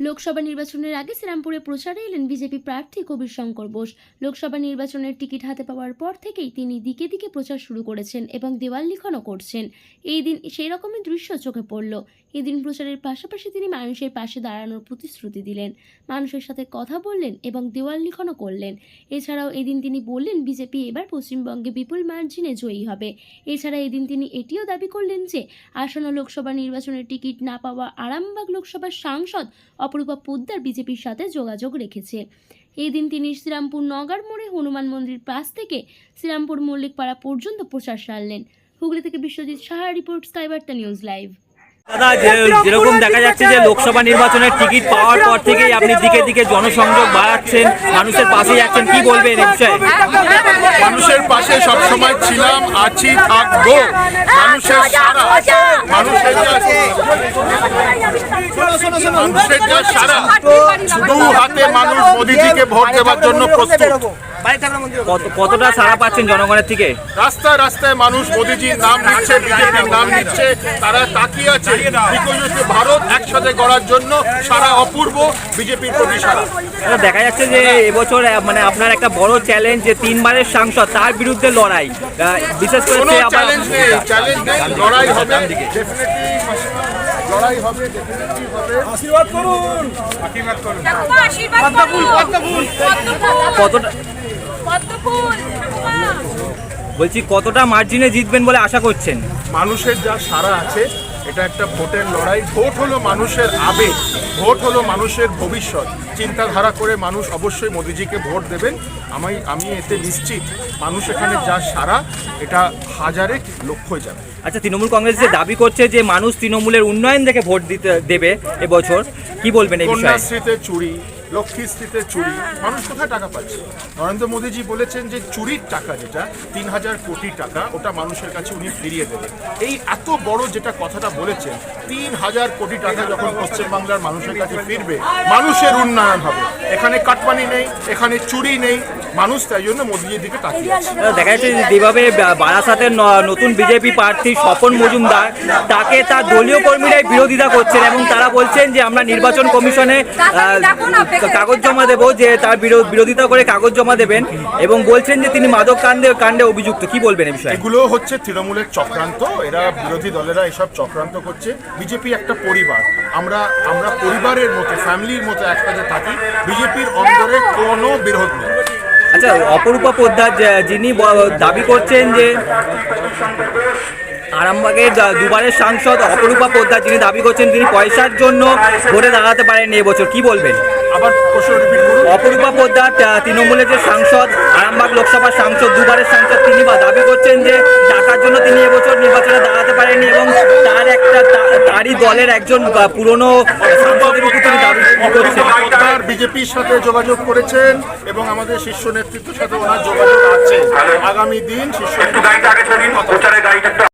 লোকসভা নির্বাচনের আগে শ্রীরামপুরে প্রচারে এলেন বিজেপি প্রার্থী কবির শঙ্কর বোস। লোকসভা নির্বাচনের টিকিট হাতে পাওয়ার পর থেকেই তিনি দিকে দিকে প্রচার শুরু করেছেন এবং দেওয়াল লিখনও করছেন। এই দিন সেই রকমই দৃশ্য চোখে পড়ল। এদিন প্রচারের পাশাপাশি তিনি মানুষের পাশে দাঁড়ানোর প্রতিশ্রুতি দিলেন। মানুষের সাথে কথা বললেন এবং দেওয়াল লিখনও করলেন। এছাড়াও এদিন তিনি বললেন, বিজেপি এবার পশ্চিমবঙ্গে বিপুল মার্জিনে জয়ী হবে। এছাড়া এদিন তিনি এটিও দাবি করলেন যে, আসন্ন লোকসভা নির্বাচনের টিকিট না পাওয়া আরামবাগ লোকসভার সাংসদ অপরূপা পোদ্দার বিজেপির সাথে যোগাযোগ রেখেছে। এই দিন তিনি শ্রীরামপুর নগার মোড়ে হনুমান মন্দির পাশ থেকে শ্রীরামপুর মল্লিকপাড়া পর্যন্ত প্রচার সারলেন। হুগলি থেকে Biswajit Saha, report স্কাইবার্তা news live. দাদা যেরকম দেখা যাচ্ছে যে লোকসভা নির্বাচনের টিকিট পাওয়ার পর থেকেই আপনি দিকে দিকে জনসংযোগ বাড়াচ্ছেন, মানুষের পাশে যাচ্ছেন, কি বলবেন এই বিষয়ে? মানুষের পাশে সবসময় ছিলাম, আছি, থাকব। মানুষের সারা, মানুষের মানুষের সারা, দু হাতে মানুষ মোদিজিকে ভোট দেওয়ার জন্য প্রস্তুত। কতটা সাড়া পাচ্ছেন জনগণের থেকে? রাস্তায় রাস্তায় মানুষ মোদিজির নাম নিচ্ছে বিজেপির নাম নিচ্ছে তারা তাকিয়ে আছে। ভারত একসাথে গড়ার জন্য সারা অপূর্ব বিজেপির প্রতি সারা দেখা যাচ্ছে যে এবছর মানে আপনার একটা বড় চ্যালেঞ্জ যে তিনবারের সাংসদ তার বিরুদ্ধে লড়াই। বিশেষ করে চ্যালেঞ্জ নেই চ্যালেঞ্জ নেই লড়াই হবে লড়াই হবে ডেফিনেটলি হবে। ঠাকুমা আশীর্বাদ পদ্মফুল। কতটা বলছি কতটা মার্জিনে জিতবেন বলে আশা করছেন? মানুষের যা সারা আছে এটা একটা ভোটের লড়াই। ভোট হলো মানুষের আবেগ ভোট হলো মানুষের ভবিষ্যৎ। চিন্তাধারা করে মানুষ অবশ্যই মোদিজিকে ভোট দেবেন। আমি আমি এতে নিশ্চিত মানুষ এখানে যা সারা এটা হাজারে লক্ষ্যই যাবে। আচ্ছা তৃণমূল কংগ্রেস যে দাবি করছে যে মানুষ তৃণমূলের উন্নয়ন দেখে ভোট দিতে দেবে এবছর কি বলবেন এই বিষয়ে? কন্যাশ্রীতে চুরি লক্ষ্মীশ্রীতে চুরি। মানুষ কোথায় টাকা পাচ্ছে? নরেন্দ্র মোদীজি বলেছেন যে চুরির টাকা যেটা, তিন হাজার কোটি টাকা, ওটা মানুষের কাছে উনি ফিরিয়ে দেবেন। এই এত বড় যেটা কথাটা বলেছেন, তিন হাজার কোটি টাকা যখন পশ্চিমবাংলার মানুষের কাছে ফিরবে, মানুষের উন্নয়ন হবে। এখানে কাটমানি নেই, এখানে চুরি নেই মানুষ তাই জন্য মোদীজির দিকে তাকিয়ে আছে। দেখা যাচ্ছে যেভাবে বারাসাতের নতুন বিজেপি প্রার্থী স্বপন মজুমদার তাকে তার দলীয় কর্মীরাই বিরোধিতা করছেন এবং তারা বলছেন যে আমরা নির্বাচন কমিশনে আহ, কাগজ জমা দেব যে তার বিরো- বিরোধিতা করে কাগজ জমা দেবেন এবং বলছেন যে তিনি মাদক কাণ্ডে কাণ্ডে অভিযুক্ত। কি বলবেন এই বিষয়ে? এগুলো হচ্ছে তৃণমূলের চক্রান্ত এরা বিরোধী দলেরা এসব চক্রান্ত করছে। বিজেপি একটা পরিবার। আমরা আমরা পরিবারের মতো ফ্যামিলির মতো একসাথে থাকি। বিজেপির অন্তরে কোনো বিরোধ নেই। আচ্ছা অপরূপা পোদ্দার যিনি দাবি করছেন যে আরামবাগের দুবারের সাংসদ অপরূপা পোদ্দার যিনি দাবি করছেন তিনি পয়সার জন্য ভোটে দাঁড়াতে পারেন এবছর। কি বলবেন? আবার অপরূপা পোদ্দার তৃণমূলের যে সাংসদ আরামবাগ লোকসভার সাংসদ দুবারের সাংসদ তিনি বা দাবি করছেন যে টাকার জন্য তিনি এবছর নির্বাচনে দাঁড়াতে পারেননি এবং তার একটা তারই দলের একজন পুরনো বিজেপির সাথে যোগাযোগ করেছেন এবং আমাদের শীর্ষ নেতৃত্বের সাথে ওনার যোগাযোগ আছে। আগামী দিন শীর্ষ